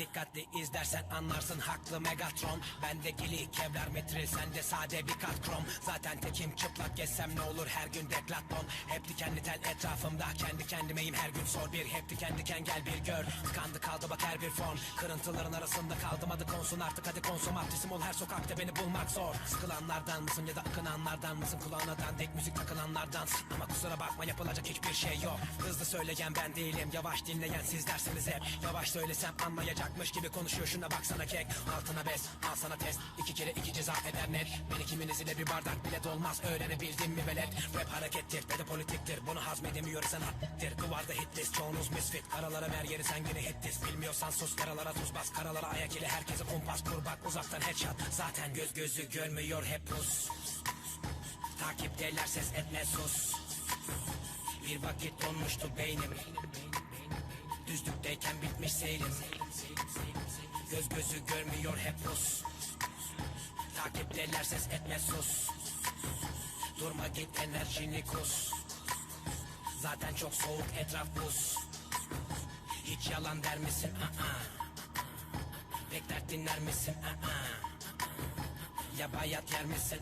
Dikkatli izlersen anlarsın haklı Megatron. Bende gili kevlar metril sende sade bir kat krom. Zaten tekim çıplak gezsem ne olur her gün deklaton Hep dikenli tel etrafımda kendi kendimeyim her gün sor bir. Hep diken diken gel bir gör Tıkandı kaldı bak her bir form. Kırıntıların arasında kaldım adı konsun artık hadi konsumatrisim ol her sokakta beni bulmak zor. Sıkılanlardan mısın ya da akınanlardan mısın? Kulağına dandik müzik takılanlardan. Ama kusura bakma yapılacak hiçbir şey yok. Hızlı söyleyen ben değilim yavaş dinleyen sizlersiniz hep. Yavaş söylesem anlayacakmış gibi konuşuyor şuna baksana kek. Altına bez al sana test. İki kere iki ceza eder net. Beni kiminiz ile bir bardak bile dolmaz öğrenebildin mi velet? Rap harekettir ve de politiktir. Bunu hazmedemiyor sanattır Duvarda hit list. Çoğunuz misfit. Karalara ver yeri sen yine hit list. Bilmiyorsan sus karalara tuz bas. Karalara ayak ile herkese kumpas kur bak uzaktan headshot. Zaten göz gözü görmüyor hep pus. Takipteler ses etme sus. Bir vakit donmuştu beynim. Düzlükteyken bitmiş seyrim Göz gözü görmüyor hep pus Takipteler ses etme sus Durma git enerjini kus Zaten çok soğuk etraf buz Hiç yalan der misin? Aa. Pek dert dinler misin? Aa. Ya bayat yer misin?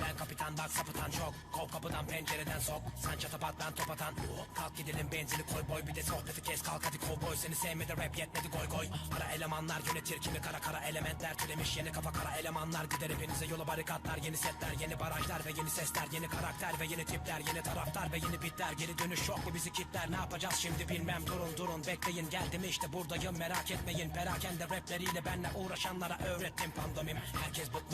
Ben kapitan bak sapıtan çok Kov kapıdan pencereden sok. Sen çatapat ben top atan. Kalk gidelim benzini koy boy. Bir de sohbeti kes kalk hadi kovboy. Seni sevmedi rap yetmedi goy goy. Ara elemanlar yönetir kimi kara kara elementler Türemiş. Yeni kafa kara elemanlar Gider hepinize. Yola barikatlar Yeni setler yeni barajlar ve yeni sesler. Yeni karakter ve yeni tipler Yeni taraftar ve yeni bitler. Geri dönüş yok mu bizi kitler? Ne yapacağız şimdi bilmem. Durun durun Bekleyin. Geldim işte buradayım. Merak etmeyin. Perakende rapleriyle benle uğraşanlara öğrettim pandomim. Herkes bıkmış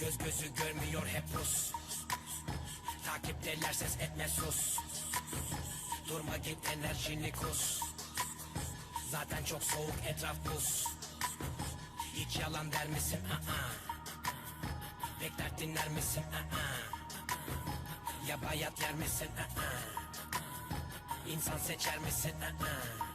Göz gözü görmüyor hep pus Takipteler ses etme sus Durma git enerjini kus Zaten çok soğuk etraf buz Hiç yalan der misin? Aa. Pek dert dinler misin? Aa. Ya bayat yer misin? Aa. İnsan seçer misin? Aa.